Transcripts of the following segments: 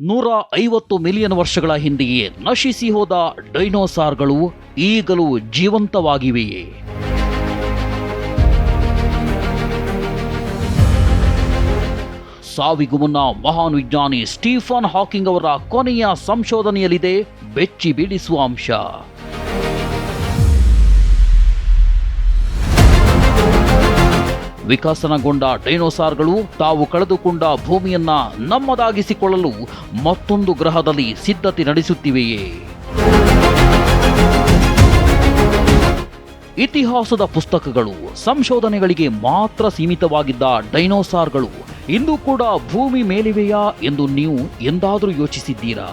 ನೂರ ಐವತ್ತು ಮಿಲಿಯನ್ ವರ್ಷಗಳ ಹಿಂದೆಯೇ ನಶಿಸಿ ಹೋದ ಡೈನೋಸಾರ್ಗಳು ಈಗಲೂ ಜೀವಂತವಾಗಿವೆಯೇ? ಸಾವಿಗೂ ಮುನ್ನ ಮಹಾನ್ ವಿಜ್ಞಾನಿ ಸ್ಟೀಫನ್ ಹಾಕಿಂಗ್ ಅವರ ಕೊನೆಯ ಸಂಶೋಧನೆಯಲ್ಲಿದೆ ಬೆಚ್ಚಿ ಬೀಳಿಸುವ ಅಂಶ. ವಿಕಸನಗೊಂಡ ಡೈನೋಸಾರ್ಗಳು ತಾವು ಕಳೆದುಕೊಂಡ ಭೂಮಿಯನ್ನ ನಮ್ಮದಾಗಿಸಿಕೊಳ್ಳಲು ಮತ್ತೊಂದು ಗ್ರಹದಲ್ಲಿ ಸಿದ್ಧತೆ ನಡೆಸುತ್ತಿವೆಯೇ? ಇತಿಹಾಸದ ಪುಸ್ತಕಗಳು ಸಂಶೋಧನೆಗಳಿಗೆ ಮಾತ್ರ ಸೀಮಿತವಾಗಿದ್ದ ಡೈನೋಸಾರ್ಗಳು ಇಂದು ಕೂಡ ಭೂಮಿ ಮೇಲಿವೆಯಾ ಎಂದು ನೀವು ಎಂದಾದರೂ ಯೋಚಿಸಿದ್ದೀರಾ?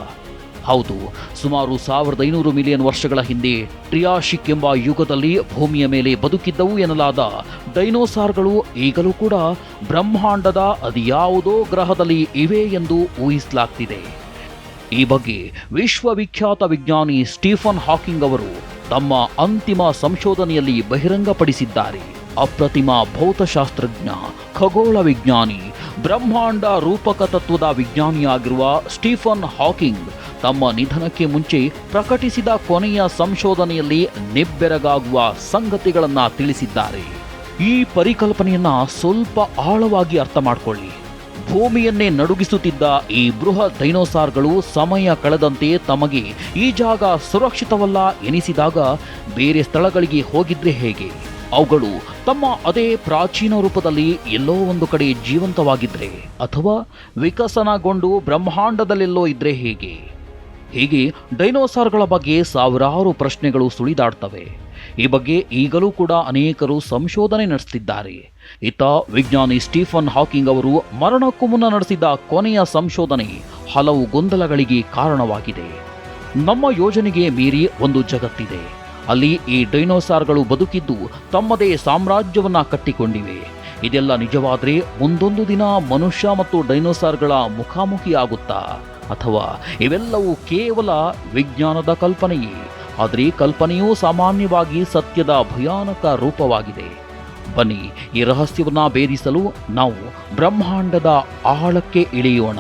ಹೌದು. ಸುಮಾರು ಸಾವಿರದ ಐನೂರು ಮಿಲಿಯನ್ ವರ್ಷಗಳ ಹಿಂದೆ ಟ್ರಿಯಾಶಿಕ್ ಎಂಬ ಯುಗದಲ್ಲಿ ಭೂಮಿಯ ಮೇಲೆ ಬದುಕಿದ್ದವು ಎನ್ನಲಾದ ಡೈನೋಸಾರ್ಗಳು ಈಗಲೂ ಕೂಡ ಬ್ರಹ್ಮಾಂಡದ ಅದ್ಯಾವುದೋ ಗ್ರಹದಲ್ಲಿ ಇವೆ ಎಂದು ಊಹಿಸಲಾಗ್ತಿದೆ. ಈ ಬಗ್ಗೆ ವಿಶ್ವವಿಖ್ಯಾತ ವಿಜ್ಞಾನಿ ಸ್ಟೀಫನ್ ಹಾಕಿಂಗ್ ಅವರು ತಮ್ಮ ಅಂತಿಮ ಸಂಶೋಧನೆಯಲ್ಲಿ ಬಹಿರಂಗಪಡಿಸಿದ್ದಾರೆ. ಅಪ್ರತಿಮ ಭೌತಶಾಸ್ತ್ರಜ್ಞ, ಖಗೋಳ ವಿಜ್ಞಾನಿ, ಬ್ರಹ್ಮಾಂಡ ರೂಪಕ ತತ್ವದ ವಿಜ್ಞಾನಿಯಾಗಿರುವ ಸ್ಟೀಫನ್ ಹಾಕಿಂಗ್ ತಮ್ಮ ನಿಧನಕ್ಕೆ ಮುಂಚೆ ಪ್ರಕಟಿಸಿದ ಕೊನೆಯ ಸಂಶೋಧನೆಯಲ್ಲಿ ನಿಬ್ಬೆರಗಾಗುವ ಸಂಗತಿಗಳನ್ನ ತಿಳಿಸಿದ್ದಾರೆ. ಈ ಪರಿಕಲ್ಪನೆಯನ್ನ ಸ್ವಲ್ಪ ಆಳವಾಗಿ ಅರ್ಥ ಮಾಡಿಕೊಳ್ಳಿ. ಭೂಮಿಯನ್ನೇ ನಡುಗಿಸುತ್ತಿದ್ದ ಈ ಬೃಹತ್ ಡೈನೋಸಾರ್ಗಳು ಸಮಯ ಕಳೆದಂತೆ ತಮಗೆ ಈ ಜಾಗ ಸುರಕ್ಷಿತವಲ್ಲ ಎನಿಸಿದಾಗ ಬೇರೆ ಸ್ಥಳಗಳಿಗೆ ಹೋಗಿದ್ರೆ ಹೇಗೆ? ಅವುಗಳು ತಮ್ಮ ಅದೇ ಪ್ರಾಚೀನ ರೂಪದಲ್ಲಿ ಎಲ್ಲೋ ಒಂದು ಕಡೆ ಜೀವಂತವಾಗಿದ್ರೆ ಅಥವಾ ವಿಕಸನಗೊಂಡು ಬ್ರಹ್ಮಾಂಡದಲ್ಲೆಲ್ಲೋ ಇದ್ರೆ ಹೇಗೆ? ಹೀಗೆ ಡೈನೋಸಾರ್ಗಳ ಬಗ್ಗೆ ಸಾವಿರಾರು ಪ್ರಶ್ನೆಗಳು ಸುಳಿದಾಡ್ತವೆ. ಈ ಬಗ್ಗೆ ಈಗಲೂ ಕೂಡ ಅನೇಕರು ಸಂಶೋಧನೆ ನಡೆಸುತ್ತಿದ್ದಾರೆ ಇತ್ತ ವಿಜ್ಞಾನಿ ಸ್ಟೀಫನ್ ಹಾಕಿಂಗ್ ಅವರು ಮರಣಕ್ಕೂ ಮುನ್ನ ನಡೆಸಿದ ಕೊನೆಯ ಸಂಶೋಧನೆ ಹಲವು ಗೊಂದಲಗಳಿಗೆ ಕಾರಣವಾಗಿದೆ. ನಮ್ಮ ಯೋಜನೆಗೆ ಮೀರಿ ಒಂದು ಜಗತ್ತಿದೆ. ಅಲ್ಲಿ ಈ ಡೈನೋಸಾರ್ಗಳು ಬದುಕಿದ್ದು ತಮ್ಮದೇ ಸಾಮ್ರಾಜ್ಯವನ್ನ ಕಟ್ಟಿಕೊಂಡಿವೆ. ಇದೆಲ್ಲ ನಿಜವಾದ್ರೆ ಮುಂದೊಂದು ದಿನ ಮನುಷ್ಯ ಮತ್ತು ಡೈನೋಸಾರ್ಗಳ ಮುಖಾಮುಖಿ ಆಗುತ್ತಾ ಅಥವಾ ಇವೆಲ್ಲವೂ ಕೇವಲ ವಿಜ್ಞಾನದ ಕಲ್ಪನೆಯೇ? ಆದರೆ ಕಲ್ಪನೆಯೂ ಸಾಮಾನ್ಯವಾಗಿ ಸತ್ಯದ ಭಯಾನಕ ರೂಪವಾಗಿದೆ. ಬನ್ನಿ ಈ ರಹಸ್ಯವನ್ನು ಭೇದಿಸಲು ನಾವು ಬ್ರಹ್ಮಾಂಡದ ಆಳಕ್ಕೆ ಇಳಿಯೋಣ.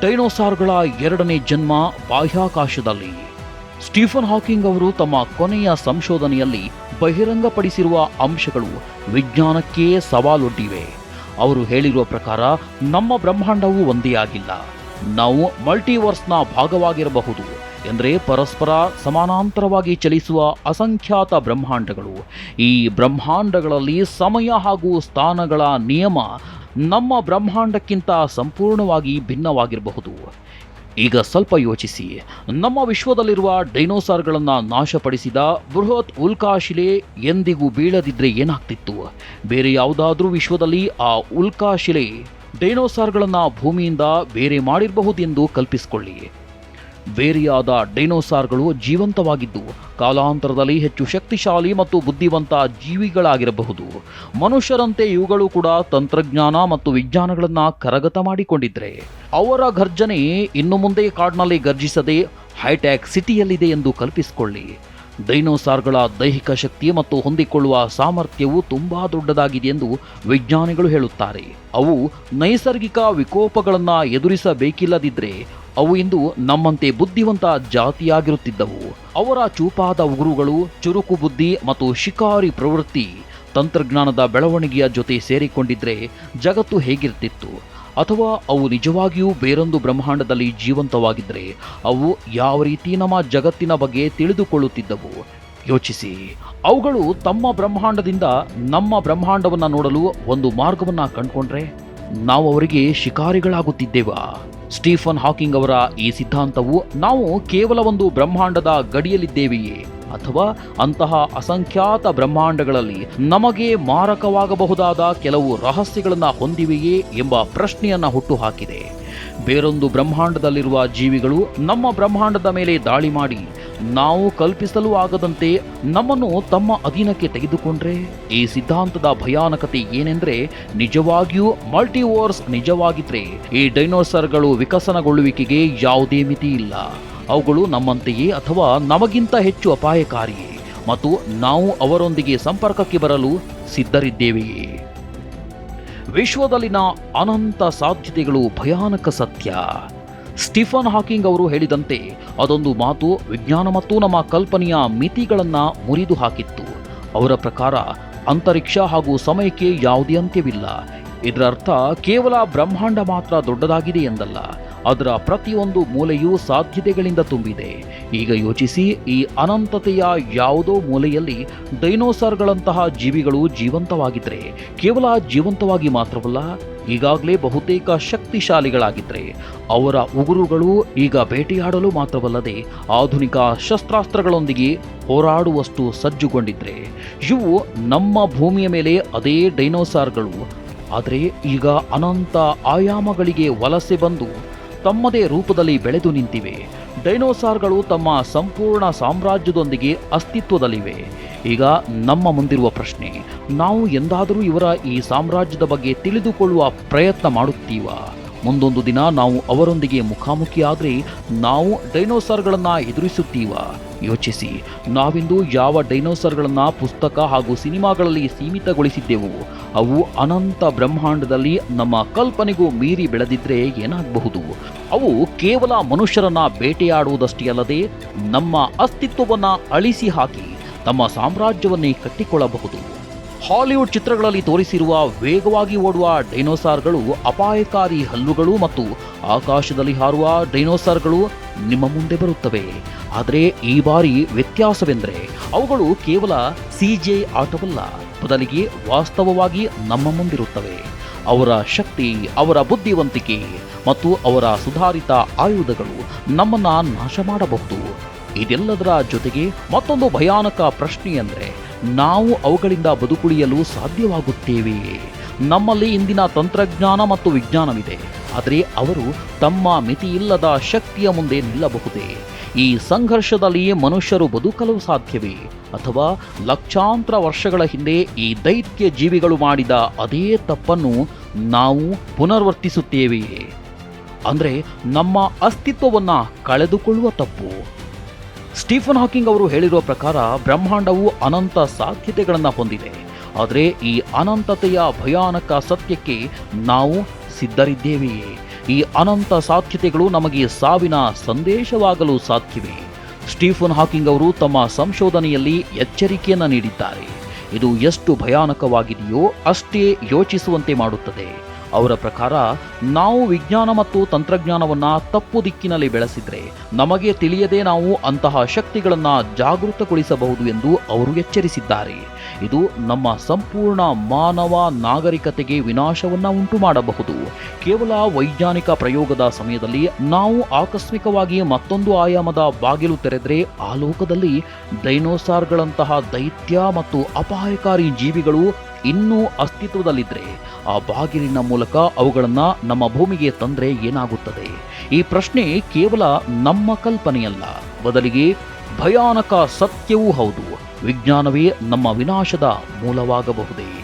ಡೈನೋಸಾರ್ಗಳ ಎರಡನೇ ಜನ್ಮ ಬಾಹ್ಯಾಕಾಶದಲ್ಲಿ. ಸ್ಟೀಫನ್ ಹಾಕಿಂಗ್ ಅವರು ತಮ್ಮ ಕೊನೆಯ ಸಂಶೋಧನೆಯಲ್ಲಿ ಬಹಿರಂಗಪಡಿಸಿರುವ ಅಂಶಗಳು ವಿಜ್ಞಾನಕ್ಕೆ ಸವಾಲೊಡ್ಡಿವೆ. ಅವರು ಹೇಳಿರುವ ಪ್ರಕಾರ ನಮ್ಮ ಬ್ರಹ್ಮಾಂಡವು ಒಂದೇ ಆಗಿಲ್ಲ. ನಾವು ಮಲ್ಟಿವರ್ಸ್ನ ಭಾಗವಾಗಿರಬಹುದು ಎಂದರೆ ಪರಸ್ಪರ ಸಮಾನಾಂತರವಾಗಿ ಚಲಿಸುವ ಅಸಂಖ್ಯಾತ ಬ್ರಹ್ಮಾಂಡಗಳು. ಈ ಬ್ರಹ್ಮಾಂಡಗಳಲ್ಲಿ ಸಮಯ ಹಾಗೂ ಸ್ಥಾನಗಳ ನಿಯಮ ನಮ್ಮ ಬ್ರಹ್ಮಾಂಡಕ್ಕಿಂತ ಸಂಪೂರ್ಣವಾಗಿ ಭಿನ್ನವಾಗಿರಬಹುದು. ಈಗ ಸ್ವಲ್ಪ ಯೋಚಿಸಿ. ನಮ್ಮ ವಿಶ್ವದಲ್ಲಿರುವ ಡೈನೋಸಾರ್ಗಳನ್ನು ನಾಶಪಡಿಸಿದ ಬೃಹತ್ ಉಲ್ಕಾಶಿಲೆ ಎಂದಿಗೂ ಬೀಳದಿದ್ರೆ ಏನಾಗ್ತಿತ್ತು? ಬೇರೆ ಯಾವುದಾದ್ರೂ ವಿಶ್ವದಲ್ಲಿ ಆ ಉಲ್ಕಾಶಿಲೆ ಡೈನೋಸಾರ್ಗಳನ್ನು ಭೂಮಿಯಿಂದ ಬೇರೆ ಮಾಡಿರಬಹುದೆಂದು ಕಲ್ಪಿಸಿಕೊಳ್ಳಿ. ಬೇರೆಯಾದ ಡೈನೋಸಾರ್ಗಳು ಜೀವಂತವಾಗಿದ್ದು, ಕಾಲಾಂತರದಲ್ಲಿ ಹೆಚ್ಚು ಶಕ್ತಿಶಾಲಿ ಮತ್ತು ಬುದ್ಧಿವಂತ ಜೀವಿಗಳಾಗಿರಬಹುದು. ಮನುಷ್ಯರಂತೆ ಇವುಗಳು ಕೂಡ ತಂತ್ರಜ್ಞಾನ ಮತ್ತು ವಿಜ್ಞಾನಗಳನ್ನು ಕರಗತ ಮಾಡಿಕೊಂಡಿದ್ರೆ, ಅವರ ಗರ್ಜನೆ ಇನ್ನು ಮುಂದೆ ಕಾಡಿನಲ್ಲಿ ಗರ್ಜಿಸದೆ ಹೈಟ್ಯಾಕ್ ಸಿಟಿಯಲ್ಲಿದೆ ಎಂದು ಕಲ್ಪಿಸಿಕೊಳ್ಳಿ. ಡೈನೋಸಾರ್ಗಳ ದೈಹಿಕ ಶಕ್ತಿ ಮತ್ತು ಹೊಂದಿಕೊಳ್ಳುವ ಸಾಮರ್ಥ್ಯವು ತುಂಬಾ ದೊಡ್ಡದಾಗಿದೆ ಎಂದು ವಿಜ್ಞಾನಿಗಳು ಹೇಳುತ್ತಾರೆ. ಅವು ನೈಸರ್ಗಿಕ ವಿಕೋಪಗಳನ್ನು ಎದುರಿಸಬೇಕಿಲ್ಲದಿದ್ದರೆ ಅವು ಇಂದು ನಮ್ಮಂತೆ ಬುದ್ಧಿವಂತ ಜಾತಿಯಾಗಿರುತ್ತಿದ್ದವು. ಅವರ ಚೂಪಾದ ಉಗುರುಗಳು, ಚುರುಕು ಬುದ್ಧಿ ಮತ್ತು ಶಿಕಾರಿ ಪ್ರವೃತ್ತಿ ತಂತ್ರಜ್ಞಾನದ ಬೆಳವಣಿಗೆಯ ಜೊತೆ ಸೇರಿಕೊಂಡಿದ್ರೆ ಜಗತ್ತು ಹೇಗಿರ್ತಿತ್ತು. ಅಥವಾ ಅವು ನಿಜವಾಗಿಯೂ ಬೇರೊಂದು ಬ್ರಹ್ಮಾಂಡದಲ್ಲಿ ಜೀವಂತವಾಗಿದ್ದರೆ ಅವು ಯಾವ ರೀತಿ ನಮ್ಮ ಜಗತ್ತಿನ ಬಗ್ಗೆ ತಿಳಿದುಕೊಳ್ಳುತ್ತಿದ್ದವು? ಯೋಚಿಸಿ. ಅವುಗಳು ತಮ್ಮ ಬ್ರಹ್ಮಾಂಡದಿಂದ ನಮ್ಮ ಬ್ರಹ್ಮಾಂಡವನ್ನು ನೋಡಲು ಒಂದು ಮಾರ್ಗವನ್ನು ಕಂಡುಕೊಂಡ್ರೆ ನಾವು ಅವರಿಗೆ ಶಿಕಾರಿಗಳಾಗುತ್ತಿದ್ದೇವಾ? ಸ್ಟೀಫನ್ ಹಾಕಿಂಗ್ ಅವರ ಈ ಸಿದ್ಧಾಂತವು ನಾವು ಕೇವಲ ಒಂದು ಬ್ರಹ್ಮಾಂಡದ ಗಡಿಯಲ್ಲಿದ್ದೇವೆಯೇ? ಅಥವಾ ಅಂತಹ ಅಸಂಖ್ಯಾತ ಬ್ರಹ್ಮಾಂಡಗಳಲ್ಲಿ ನಮಗೆ ಮಾರಕವಾಗಬಹುದಾದ ಕೆಲವು ರಹಸ್ಯಗಳನ್ನು ಹೊಂದಿವೆಯೇ ಎಂಬ ಪ್ರಶ್ನೆಯನ್ನು ಹುಟ್ಟುಹಾಕಿದೆ. ಬೇರೊಂದು ಬ್ರಹ್ಮಾಂಡದಲ್ಲಿರುವ ಜೀವಿಗಳು ನಮ್ಮ ಬ್ರಹ್ಮಾಂಡದ ಮೇಲೆ ದಾಳಿ ಮಾಡಿ ನಾವು ಕಲ್ಪಿಸಲು ಆಗದಂತೆ ನಮ್ಮನ್ನು ತಮ್ಮ ಅಧೀನಕ್ಕೆ ತೆಗೆದುಕೊಂಡ್ರೆ? ಈ ಸಿದ್ಧಾಂತದ ಭಯಾನಕತೆ ಏನೆಂದ್ರೆ ನಿಜವಾಗಿಯೂ ಮಲ್ಟಿವರ್ಸ್ ನಿಜವಾಗಿದ್ರೆ ಈ ಡೈನೋಸರ್ಗಳು ವಿಕಸನಗೊಳ್ಳುವಿಕೆಗೆ ಯಾವುದೇ ಮಿತಿ ಇಲ್ಲ. ಅವುಗಳು ನಮ್ಮಂತೆಯೇ ಅಥವಾ ನಮಗಿಂತ ಹೆಚ್ಚು ಅಪಾಯಕಾರಿಯೇ ಮತ್ತು ನಾವು ಅವರೊಂದಿಗೆ ಸಂಪರ್ಕಕ್ಕೆ ಬರಲು ಸಿದ್ಧರಿದ್ದೇವೆಯೇ? ವಿಶ್ವದಲ್ಲಿನ ಅನಂತ ಸಾಧ್ಯತೆಗಳು ಭಯಾನಕ ಸತ್ಯ. ಸ್ಟಿಫನ್ ಹಾಕಿಂಗ್ ಅವರು ಹೇಳಿದಂತೆ ಅದೊಂದು ಮಾತು ವಿಜ್ಞಾನ ಮತ್ತು ನಮ್ಮ ಕಲ್ಪನೆಯ ಮಿತಿಗಳನ್ನು ಮುರಿದು ಹಾಕಿತ್ತು. ಅವರ ಪ್ರಕಾರ ಅಂತರಿಕ್ಷ ಹಾಗೂ ಸಮಯಕ್ಕೆ ಯಾವುದೇ ಅಂತ್ಯವಿಲ್ಲ. ಇದರ ಅರ್ಥ ಕೇವಲ ಬ್ರಹ್ಮಾಂಡ ಮಾತ್ರ ದೊಡ್ಡದಾಗಿದೆ ಎಂದಲ್ಲ. ಅದರ ಪ್ರತಿಯೊಂದು ಮೂಲೆಯೂ ಸಾಧ್ಯತೆಗಳಿಂದ ತುಂಬಿದೆ. ಈಗ ಯೋಚಿಸಿ, ಈ ಅನಂತತೆಯ ಯಾವುದೋ ಮೂಲೆಯಲ್ಲಿ ಡೈನೋಸಾರ್ಗಳಂತಹ ಜೀವಿಗಳು ಜೀವಂತವಾಗಿದ್ರೆ, ಕೇವಲ ಜೀವಂತವಾಗಿ ಮಾತ್ರವಲ್ಲ, ಈಗಾಗಲೇ ಬಹುತೇಕ ಶಕ್ತಿಶಾಲಿಗಳಾಗಿದ್ರೆ, ಅವರ ಉಗುರುಗಳು ಈಗ ಬೇಟೆಯಾಡಲು ಮಾತ್ರವಲ್ಲದೆ ಆಧುನಿಕ ಶಸ್ತ್ರಾಸ್ತ್ರಗಳೊಂದಿಗೆ ಹೋರಾಡುವಷ್ಟು ಸಜ್ಜುಗೊಂಡಿದ್ರೆ, ಇವು ನಮ್ಮ ಭೂಮಿಯ ಮೇಲೆ ಅದೇ ಡೈನೋಸಾರ್ಗಳು. ಆದರೆ ಈಗ ಅನಂತ ಆಯಾಮಗಳಿಗೆ ವಲಸೆ ಬಂದು ತಮ್ಮದೇ ರೂಪದಲ್ಲಿ ಬೆಳೆದು ನಿಂತಿವೆ. ಡೈನೋಸಾರ್ಗಳು ತಮ್ಮ ಸಂಪೂರ್ಣ ಸಾಮ್ರಾಜ್ಯದೊಂದಿಗೆ ಅಸ್ತಿತ್ವದಲ್ಲಿವೆ. ಈಗ ನಮ್ಮ ಮುಂದಿರುವ ಪ್ರಶ್ನೆ, ನಾವು ಎಂದಾದರೂ ಇವರ ಈ ಸಾಮ್ರಾಜ್ಯದ ಬಗ್ಗೆ ತಿಳಿದುಕೊಳ್ಳುವ ಪ್ರಯತ್ನ ಮಾಡುತ್ತೀವಾ? ಮುಂದೊಂದು ದಿನ ನಾವು ಅವರೊಂದಿಗೆ ಮುಖಾಮುಖಿಯಾದರೆ ನಾವು ಡೈನೋಸಾರ್ಗಳನ್ನು ಎದುರಿಸುತ್ತೀವಾ? ಯೋಚಿಸಿ. ನಾವಿಂದು ಯಾವ ಡೈನೋಸರ್ಗಳನ್ನು ಪುಸ್ತಕ ಹಾಗೂ ಸಿನಿಮಾಗಳಲ್ಲಿ ಸೀಮಿತಗೊಳಿಸಿದ್ದೆವು, ಅವು ಅನಂತ ಬ್ರಹ್ಮಾಂಡದಲ್ಲಿ ನಮ್ಮ ಕಲ್ಪನೆಗೂ ಮೀರಿ ಬೆಳೆದಿದ್ರೆ ಏನಾಗಬಹುದು? ಅವು ಕೇವಲ ಮನುಷ್ಯರನ್ನ ಬೇಟೆಯಾಡುವುದಷ್ಟೇ ಅಲ್ಲದೆ ನಮ್ಮ ಅಸ್ತಿತ್ವವನ್ನು ಅಳಿಸಿ ಹಾಕಿ, ತಮ್ಮ ಸಾಮ್ರಾಜ್ಯವನ್ನೇ ಕಟ್ಟಿಕೊಳ್ಳಬಹುದು. ಹಾಲಿವುಡ್ ಚಿತ್ರಗಳಲ್ಲಿ ತೋರಿಸಿರುವ ವೇಗವಾಗಿ ಓಡುವ ಡೈನೋಸಾರ್ಗಳು, ಅಪಾಯಕಾರಿ ಹಲ್ಲುಗಳು ಮತ್ತು ಆಕಾಶದಲ್ಲಿ ಹಾರುವ ಡೈನೋಸಾರ್ಗಳು ನಿಮ್ಮ ಮುಂದೆ ಬರುತ್ತವೆ. ಆದರೆ ಈ ಬಾರಿ ವ್ಯತ್ಯಾಸವೆಂದರೆ ಅವುಗಳು ಕೇವಲ ಸಿಜೆ ಆಟವಲ್ಲ, ಬದಲಿಗೆ ವಾಸ್ತವವಾಗಿ ನಮ್ಮ ಮುಂದಿರುತ್ತವೆ. ಅವರ ಶಕ್ತಿ, ಅವರ ಬುದ್ಧಿವಂತಿಕೆ ಮತ್ತು ಅವರ ಸುಧಾರಿತ ಆಯುಧಗಳು ನಮ್ಮನ್ನ ನಾಶ ಮಾಡಬಹುದು. ಇದೆಲ್ಲದರ ಜೊತೆಗೆ ಮತ್ತೊಂದು ಭಯಾನಕ ಪ್ರಶ್ನೆ ಅಂದರೆ ನಾವು ಅವುಗಳಿಂದ ಬದುಕುಳಿಯಲು ಸಾಧ್ಯವಾಗುತ್ತೇವೆ. ನಮ್ಮಲ್ಲಿ ಇಂದಿನ ತಂತ್ರಜ್ಞಾನ ಮತ್ತು ವಿಜ್ಞಾನವಿದೆ. ಆದರೆ ಅವರು ತಮ್ಮ ಮಿತಿಯಿಲ್ಲದ ಶಕ್ತಿಯ ಮುಂದೆ ನಿಲ್ಲಬಹುದೇ? ಈ ಸಂಘರ್ಷದಲ್ಲಿ ಮನುಷ್ಯರು ಬದುಕಲು ಸಾಧ್ಯವೇ? ಅಥವಾ ಲಕ್ಷಾಂತರ ವರ್ಷಗಳ ಹಿಂದೆ ಈ ದೈತ್ಯ ಜೀವಿಗಳು ಮಾಡಿದ ಅದೇ ತಪ್ಪನ್ನು ನಾವು ಪುನರ್ವರ್ತಿಸುತ್ತೇವೆಯೇ? ಅಂದರೆ ನಮ್ಮ ಅಸ್ತಿತ್ವವನ್ನು ಕಳೆದುಕೊಳ್ಳುವ ತಪ್ಪು. ಸ್ಟೀಫನ್ ಹಾಕಿಂಗ್ ಅವರು ಹೇಳಿರುವ ಪ್ರಕಾರ ಬ್ರಹ್ಮಾಂಡವು ಅನಂತ ಸಾಧ್ಯತೆಗಳನ್ನು ಹೊಂದಿದೆ. ಆದರೆ ಈ ಅನಂತತೆಯ ಭಯಾನಕ ಸತ್ಯಕ್ಕೆ ನಾವು ಸಿದ್ಧರಿದ್ದೇವೆಯೇ? ಈ ಅನಂತ ಸಾಧ್ಯತೆಗಳು ನಮಗೆ ಸಾವಿನ ಸಂದೇಶವಾಗಲು ಸಾಧ್ಯವೆ? ಸ್ಟೀಫನ್ ಹಾಕಿಂಗ್ ಅವರು ತಮ್ಮ ಸಂಶೋಧನೆಯಲ್ಲಿ ಎಚ್ಚರಿಕೆಯನ್ನು ನೀಡಿದ್ದಾರೆ. ಇದು ಎಷ್ಟು ಭಯಾನಕವಾಗಿದೆಯೋ ಅಷ್ಟೇ ಯೋಚಿಸುವಂತೆ ಮಾಡುತ್ತದೆ. ಅವರ ಪ್ರಕಾರ, ನಾವು ವಿಜ್ಞಾನ ಮತ್ತು ತಂತ್ರಜ್ಞಾನವನ್ನು ತಪ್ಪು ದಿಕ್ಕಿನಲ್ಲಿ ಬೆಳೆಸಿದರೆ ನಮಗೆ ತಿಳಿಯದೆ ನಾವು ಅಂತಹ ಶಕ್ತಿಗಳನ್ನು ಜಾಗೃತಗೊಳಿಸಬಹುದು ಎಂದು ಅವರು ಎಚ್ಚರಿಸಿದ್ದಾರೆ. ಇದು ನಮ್ಮ ಸಂಪೂರ್ಣ ಮಾನವ ನಾಗರಿಕತೆಗೆ ವಿನಾಶವನ್ನು ಉಂಟು ಮಾಡಬಹುದು ಕೇವಲ ವೈಜ್ಞಾನಿಕ ಪ್ರಯೋಗದ ಸಮಯದಲ್ಲಿ ನಾವು ಆಕಸ್ಮಿಕವಾಗಿ ಮತ್ತೊಂದು ಆಯಾಮದ ಬಾಗಿಲು ತೆರೆದರೆ ಆ ಲೋಕದಲ್ಲಿ ಡೈನೋಸಾರ್ಗಳಂತಹ ದೈತ್ಯ ಮತ್ತು ಅಪಾಯಕಾರಿ ಜೀವಿಗಳು ಇನ್ನೂ ಅಸ್ತಿತ್ವದಲ್ಲಿದ್ದರೆ ಆ ಬಾಗಿಲಿನ ಮೂಲಕ ಅವುಗಳನ್ನು ನಮ್ಮ ಭೂಮಿಗೆ ತಂದ್ರೆ ಏನಾಗುತ್ತದೆ? ಈ ಪ್ರಶ್ನೆ ಕೇವಲ ನಮ್ಮ ಕಲ್ಪನೆಯಲ್ಲ. ಬದಲಿಗೆ ಭಯಾನಕ ಸತ್ಯವೂ ಹೌದು. ವಿಜ್ಞಾನವೇ ನಮ್ಮ ವಿನಾಶದ ಮೂಲವಾಗಬಹುದೇ?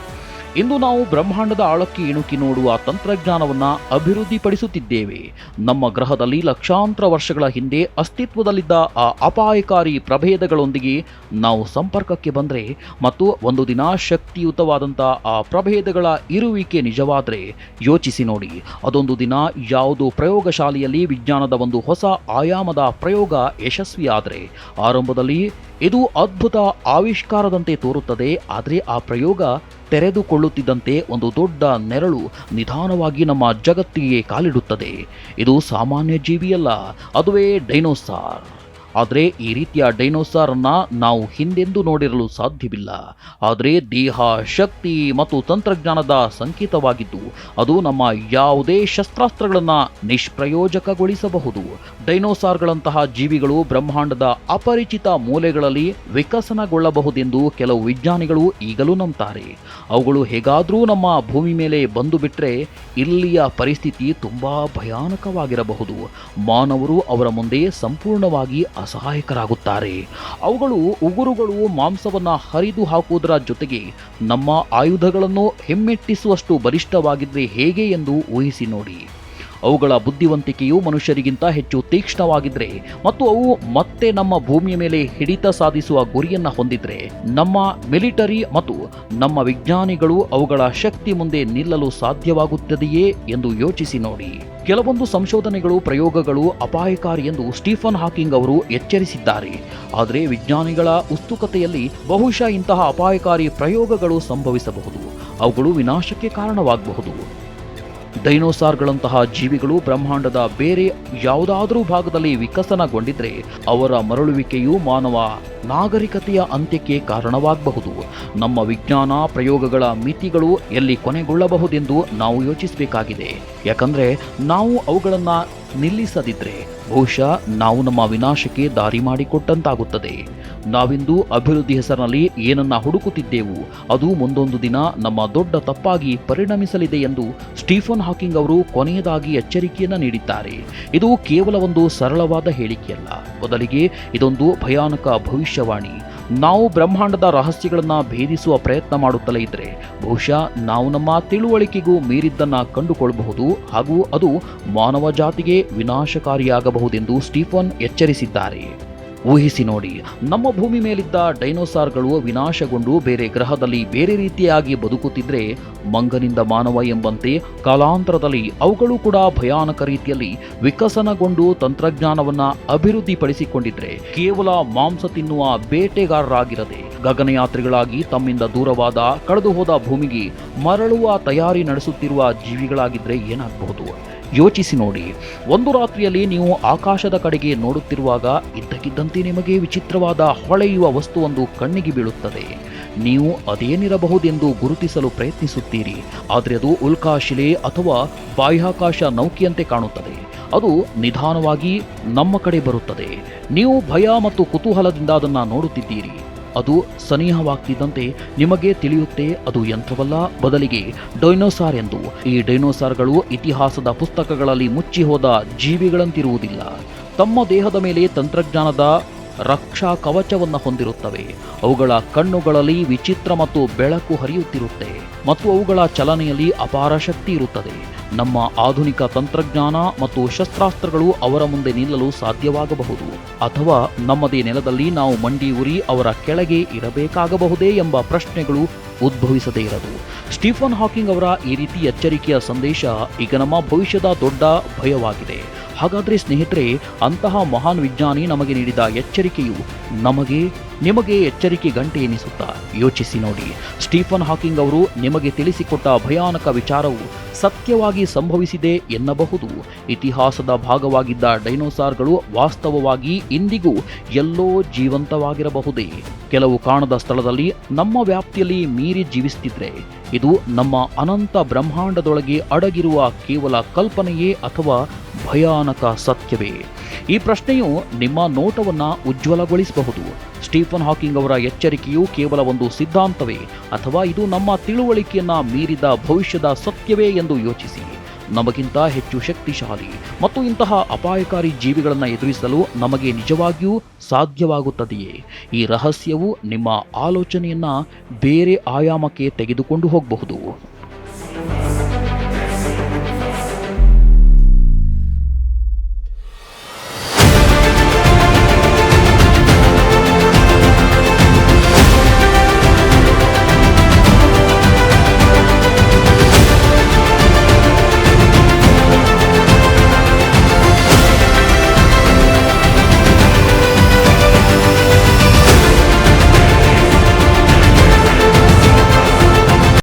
ಇಂದು ನಾವು ಬ್ರಹ್ಮಾಂಡದ ಆಳಕ್ಕೆ ಇಣುಕಿ ನೋಡುವ ತಂತ್ರಜ್ಞಾನವನ್ನ ಅಭಿವೃದ್ಧಿಪಡಿಸುತ್ತಿದ್ದೇವೆ. ನಮ್ಮ ಗ್ರಹದಲ್ಲಿ ಲಕ್ಷಾಂತರ ವರ್ಷಗಳ ಹಿಂದೆ ಅಸ್ತಿತ್ವದಲ್ಲಿದ್ದ ಆ ಅಪಾಯಕಾರಿ ಪ್ರಭೇದಗಳೊಂದಿಗೆ ನಾವು ಸಂಪರ್ಕಕ್ಕೆ ಬಂದರೆ ಮತ್ತು ಒಂದು ದಿನ ಶಕ್ತಿಯುತವಾದಂಥ ಆ ಪ್ರಭೇದಗಳ ಇರುವಿಕೆ ನಿಜವಾದರೆ ಯೋಚಿಸಿ ನೋಡಿ. ಅದೊಂದು ದಿನ ಯಾವುದೋ ಪ್ರಯೋಗಶಾಲೆಯಲ್ಲಿ ವಿಜ್ಞಾನದ ಒಂದು ಹೊಸ ಆಯಾಮದ ಪ್ರಯೋಗ ಯಶಸ್ವಿಯಾದರೆ. ಆರಂಭದಲ್ಲಿ ಇದು ಅದ್ಭುತ ಆವಿಷ್ಕಾರದಂತೆ ತೋರುತ್ತದೆ, ಆದರೆ ಆ ಪ್ರಯೋಗ ತೆರೆದುಕೊಳ್ಳುತ್ತಿದ್ದಂತೆ ಒಂದು ದೊಡ್ಡ ನೆರಳು ನಿಧಾನವಾಗಿ ನಮ್ಮ ಜಗತ್ತಿಗೆ ಕಾಲಿಡುತ್ತದೆ. ಇದು ಸಾಮಾನ್ಯ ಜೀವಿಯಲ್ಲ, ಅದುವೇ ಡೈನೋಸಾರ್. ಆದರೆ ಈ ರೀತಿಯ ಡೈನೋಸಾರ್ ಅನ್ನ ನಾವು ಹಿಂದೆಂದು ನೋಡಿರಲು ಸಾಧ್ಯವಿಲ್ಲ. ಆದರೆ ದೇಹ, ಶಕ್ತಿ ಮತ್ತು ತಂತ್ರಜ್ಞಾನದ ಸಂಕೇತವಾಗಿದ್ದು, ಅದು ನಮ್ಮ ಯಾವುದೇ ಶಸ್ತ್ರಾಸ್ತ್ರಗಳನ್ನು ನಿಷ್ಪ್ರಯೋಜಕಗೊಳಿಸಬಹುದು. ಡೈನೋಸಾರ್ಗಳಂತಹ ಜೀವಿಗಳು ಬ್ರಹ್ಮಾಂಡದ ಅಪರಿಚಿತ ಮೂಲೆಗಳಲ್ಲಿ ವಿಕಸನಗೊಳ್ಳಬಹುದೆಂದು ಕೆಲವು ವಿಜ್ಞಾನಿಗಳು ಈಗಲೂ ನಂಬ್ತಾರೆ. ಅವುಗಳು ಹೇಗಾದರೂ ನಮ್ಮ ಭೂಮಿ ಮೇಲೆ ಬಂದು ಬಿಟ್ಟರೆ ಇಲ್ಲಿಯ ಪರಿಸ್ಥಿತಿ ತುಂಬಾ ಭಯಾನಕವಾಗಿರಬಹುದು. ಮಾನವರು ಅವರ ಮುಂದೆ ಸಂಪೂರ್ಣವಾಗಿ ಅಸಹಾಯಕರಾಗುತ್ತಾರೆ ಅವುಗಳು ಉಗುರುಗಳು ಮಾಂಸವನ್ನು ಹರಿದು ಹಾಕುವುದರ ಜೊತೆಗೆ ನಮ್ಮ ಆಯುಧಗಳನ್ನು ಹೆಮ್ಮೆಟ್ಟಿಸುವಷ್ಟು ಬಲಿಷ್ಠವಾಗಿದ್ದರೆ ಹೇಗೆ ಎಂದು ಊಹಿಸಿ ನೋಡಿ. ಅವುಗಳ ಬುದ್ಧಿವಂತಿಕೆಯು ಮನುಷ್ಯರಿಗಿಂತ ಹೆಚ್ಚು ತೀಕ್ಷ್ಣವಾಗಿದ್ರೆ ಮತ್ತು ಅವು ಮತ್ತೆ ನಮ್ಮ ಭೂಮಿಯ ಮೇಲೆ ಹಿಡಿತ ಸಾಧಿಸುವ ಗುರಿಯನ್ನ ಹೊಂದಿದ್ರೆ ನಮ್ಮ ಮಿಲಿಟರಿ ಮತ್ತು ನಮ್ಮ ವಿಜ್ಞಾನಿಗಳು ಅವುಗಳ ಶಕ್ತಿ ಮುಂದೆ ನಿಲ್ಲಲು ಸಾಧ್ಯವಾಗುತ್ತದೆಯೇ ಎಂದು ಯೋಚಿಸಿ ನೋಡಿ. ಕೆಲವೊಂದು ಸಂಶೋಧನೆಗಳು, ಪ್ರಯೋಗಗಳು ಅಪಾಯಕಾರಿ ಎಂದು ಸ್ಟೀಫನ್ ಹಾಕಿಂಗ್ ಅವರು ಎಚ್ಚರಿಸಿದ್ದಾರೆ. ಆದರೆ ವಿಜ್ಞಾನಿಗಳ ಉತ್ಸುಕತೆಯಲ್ಲಿ ಬಹುಶಃ ಇಂತಹ ಅಪಾಯಕಾರಿ ಪ್ರಯೋಗಗಳು ಸಂಭವಿಸಬಹುದು. ಅವುಗಳು ವಿನಾಶಕ್ಕೆ ಕಾರಣವಾಗಬಹುದು. ಡೈನೋಸಾರ್ಗಳಂತಹ ಜೀವಿಗಳು ಬ್ರಹ್ಮಾಂಡದ ಬೇರೆ ಯಾವುದಾದರೂ ಭಾಗದಲ್ಲಿ ವಿಕಸನಗೊಂಡಿದ್ರೆ ಅವರ ಮರಳುವಿಕೆಯು ಮಾನವ ನಾಗರಿಕತೆಯ ಅಂತ್ಯಕ್ಕೆ ಕಾರಣವಾಗಬಹುದು. ನಮ್ಮ ವಿಜ್ಞಾನ ಪ್ರಯೋಗಗಳ ಮಿತಿಗಳು ಎಲ್ಲಿ ಕೊನೆಗೊಳ್ಳಬಹುದೆಂದು ನಾವು ಯೋಚಿಸಬೇಕಾಗಿದೆ. ಯಾಕಂದ್ರೆ ನಾವು ಅವುಗಳನ್ನ ನಿಲ್ಲಿಸದಿದ್ರೆ ಬಹುಶಃ ನಾವು ನಮ್ಮ ವಿನಾಶಕ್ಕೆ ದಾರಿ ಮಾಡಿಕೊಟ್ಟಂತಾಗುತ್ತದೆ. ನಾವಿಂದು ಅಭಿವೃದ್ಧಿ ಹೆಸರಿನಲ್ಲಿ ಏನನ್ನ ಹುಡುಕುತ್ತಿದ್ದೆವು, ಅದು ಮುಂದೊಂದು ದಿನ ನಮ್ಮ ದೊಡ್ಡ ತಪ್ಪಾಗಿ ಪರಿಣಮಿಸಲಿದೆ ಎಂದು ಸ್ಟೀಫನ್ ಹಾಕಿಂಗ್ ಅವರು ಕೊನೆಯದಾಗಿ ಎಚ್ಚರಿಕೆಯನ್ನು ನೀಡಿದ್ದಾರೆ. ಇದು ಕೇವಲ ಒಂದು ಸರಳವಾದ ಹೇಳಿಕೆಯಲ್ಲ. ಬದಲಿಗೆ ಇದೊಂದು ಭಯಾನಕ ಭವಿಷ್ಯವಾಣಿ. ನಾವು ಬ್ರಹ್ಮಾಂಡದ ರಹಸ್ಯಗಳನ್ನು ಭೇದಿಸುವ ಪ್ರಯತ್ನ ಮಾಡುತ್ತಲೇ ಇದ್ದರೆ ಬಹುಶಃ ನಾವು ನಮ್ಮ ತಿಳುವಳಿಕೆಗೂ ಮೀರಿದ್ದನ್ನು ಕಂಡುಕೊಳ್ಳಬಹುದು ಹಾಗೂ ಅದು ಮಾನವ ಜಾತಿಗೆ ವಿನಾಶಕಾರಿಯಾಗಬಹುದೆಂದು ಸ್ಟೀಫನ್ ಎಚ್ಚರಿಸಿದ್ದಾರೆ. ಊಹಿಸಿ ನೋಡಿ. ನಮ್ಮ ಭೂಮಿ ಮೇಲಿದ್ದ ಡೈನೋಸಾರ್ಗಳು ವಿನಾಶಗೊಂಡು ಬೇರೆ ಗ್ರಹದಲ್ಲಿ ಬೇರೆ ರೀತಿಯಾಗಿ ಬದುಕುತ್ತಿದ್ರೆ ಮಂಗನಿಂದ ಮಾನವ ಎಂಬಂತೆ ಕಾಲಾಂತರದಲ್ಲಿ ಅವುಗಳು ಕೂಡ ಭಯಾನಕ ರೀತಿಯಲ್ಲಿ ವಿಕಸನಗೊಂಡು ತಂತ್ರಜ್ಞಾನವನ್ನ ಅಭಿವೃದ್ಧಿಪಡಿಸಿಕೊಂಡಿದ್ರೆ ಕೇವಲ ಮಾಂಸ ತಿನ್ನುವ ಬೇಟೆಗಾರರಾಗಿರದೆ ಗಗನಯಾತ್ರಿಗಳಾಗಿ ತಮ್ಮಿಂದ ದೂರವಾದ ಕಳೆದುಹೋದ ಭೂಮಿಗೆ ಮರಳುವ ತಯಾರಿ ನಡೆಸುತ್ತಿರುವ ಜೀವಿಗಳಾಗಿದ್ದರೆ ಏನಾಗಬಹುದು? ಯೋಚಿಸಿ ನೋಡಿ. ಒಂದು ರಾತ್ರಿಯಲ್ಲಿ ನೀವು ಆಕಾಶದ ಕಡೆಗೆ ನೋಡುತ್ತಿರುವಾಗ ಇದ್ದಕ್ಕಿದ್ದಂತೆ ನಿಮಗೆ ವಿಚಿತ್ರವಾದ ಹೊಳೆಯುವ ವಸ್ತುವೊಂದು ಕಣ್ಣಿಗೆ ಬೀಳುತ್ತದೆ. ನೀವು ಅದೇನಿರಬಹುದೆಂದು ಗುರುತಿಸಲು ಪ್ರಯತ್ನಿಸುತ್ತೀರಿ. ಆದರೆ ಅದು ಉಲ್ಕಾಶಿಲೆ ಅಥವಾ ಬಾಹ್ಯಾಕಾಶ ನೌಕೆಯಂತೆ ಕಾಣುತ್ತದೆ. ಅದು ನಿಧಾನವಾಗಿ ನಮ್ಮ ಕಡೆ ಬರುತ್ತದೆ. ನೀವು ಭಯ ಮತ್ತು ಕುತೂಹಲದಿಂದ ಅದನ್ನು ನೋಡುತ್ತಿದ್ದೀರಿ. ಅದು ಸನಿಹವಾಗ್ತಿದ್ದಂತೆ ನಿಮಗೆ ತಿಳಿಯುತ್ತೆ ಅದು ಯಂತ್ರವಲ್ಲ, ಬದಲಿಗೆ ಡೈನೋಸಾರ್ ಎಂದು. ಈ ಡೈನೋಸಾರ್ಗಳು ಇತಿಹಾಸದ ಪುಸ್ತಕಗಳಲ್ಲಿ ಮುಚ್ಚಿ ಹೋದ ಜೀವಿಗಳಂತಿರುವುದಿಲ್ಲ. ತಮ್ಮ ದೇಹದ ಮೇಲೆ ತಂತ್ರಜ್ಞಾನದ ರಕ್ಷಾ ಕವಚವನ್ನು ಹೊಂದಿರುತ್ತವೆ. ಅವುಗಳ ಕಣ್ಣುಗಳಲ್ಲಿ ವಿಚಿತ್ರ ಮತ್ತು ಬೆಳಕು ಹರಿಯುತ್ತಿರುತ್ತೆ. ಮತ್ತು ಅವುಗಳ ಚಲನೆಯಲ್ಲಿ ಅಪಾರ ಶಕ್ತಿ ಇರುತ್ತದೆ. ನಮ್ಮ ಆಧುನಿಕ ತಂತ್ರಜ್ಞಾನ ಮತ್ತು ಶಸ್ತ್ರಾಸ್ತ್ರಗಳು ಅವರ ಮುಂದೆ ನಿಲ್ಲಲು ಸಾಧ್ಯವಾಗಬಹುದು. ಅಥವಾ ನಮ್ಮದೇ ನೆಲದಲ್ಲಿ ನಾವು ಮಂಡಿ ಉರಿ ಅವರ ಕೆಳಗೆ ಇರಬೇಕಾಗಬಹುದೇ ಎಂಬ ಪ್ರಶ್ನೆಗಳು ಉದ್ಭವಿಸದೇ ಇರದು. ಸ್ಟೀಫನ್ ಹಾಕಿಂಗ್ ಅವರ ಈ ರೀತಿ ಎಚ್ಚರಿಕೆಯ ಸಂದೇಶ ಈಗ ನಮ್ಮ ಭವಿಷ್ಯದ ದೊಡ್ಡ ಭಯವಾಗಿದೆ. ಹಾಗಾದ್ರೆ ಸ್ನೇಹಿತರೆ, ಅಂತಹ ಮಹಾನ್ ವಿಜ್ಞಾನಿ ನಮಗೆ ನೀಡಿದ ಎಚ್ಚರಿಕೆಯು ನಮಗೆ, ನಿಮಗೆ ಎಚ್ಚರಿಕೆ ಗಂಟೆ ಎನಿಸುತ್ತಾ? ಯೋಚಿಸಿ ನೋಡಿ. ಸ್ಟೀಫನ್ ಹಾಕಿಂಗ್ ಅವರು ನಿಮಗೆ ತಿಳಿಸಿಕೊಟ್ಟ ಭಯಾನಕ ವಿಚಾರವು ಸತ್ಯವಾಗಿ ಸಂಭವಿಸಿದೆ ಎನ್ನಬಹುದು. ಇತಿಹಾಸದ ಭಾಗವಾಗಿದ್ದ ಡೈನೋಸಾರ್ಗಳು ವಾಸ್ತವವಾಗಿ ಇಂದಿಗೂ ಎಲ್ಲೋ ಜೀವಂತವಾಗಿರಬಹುದೇ? ಕೆಲವು ಕಾಣದ ಸ್ಥಳದಲ್ಲಿ ನಮ್ಮ ವ್ಯಾಪ್ತಿಯಲ್ಲಿ ಮೀರಿ ಜೀವಿಸುತ್ತಿದ್ರೆ ಇದು ನಮ್ಮ ಅನಂತ ಬ್ರಹ್ಮಾಂಡದೊಳಗೆ ಅಡಗಿರುವ ಕೇವಲ ಕಲ್ಪನೆಯೇ ಅಥವಾ ಭಯಾನಕ ಸತ್ಯವೇ? ಈ ಪ್ರಶ್ನೆಯು ನಿಮ್ಮ ನೋಟವನ್ನು ಉಜ್ವಲಗೊಳಿಸಬಹುದು. ಸ್ಟೀಫನ್ ಹಾಕಿಂಗ್ ಅವರ ಎಚ್ಚರಿಕೆಯು ಕೇವಲ ಒಂದು ಸಿದ್ಧಾಂತವೇ, ಅಥವಾ ಇದು ನಮ್ಮ ತಿಳುವಳಿಕೆಯನ್ನು ಮೀರಿದ ಭವಿಷ್ಯದ ಸತ್ಯವೇ ಎಂದು ಯೋಚಿಸಿ. ನಮಗಿಂತ ಹೆಚ್ಚು ಶಕ್ತಿಶಾಲಿ ಮತ್ತು ಇಂತಹ ಅಪಾಯಕಾರಿ ಜೀವಿಗಳನ್ನು ಎದುರಿಸಲು ನಮಗೆ ನಿಜವಾಗಿಯೂ ಸಾಧ್ಯವಾಗುತ್ತದೆಯೇ? ಈ ರಹಸ್ಯವು ನಿಮ್ಮ ಆಲೋಚನೆಯನ್ನು ಬೇರೆ ಆಯಾಮಕ್ಕೆ ತೆಗೆದುಕೊಂಡು ಹೋಗಬಹುದು.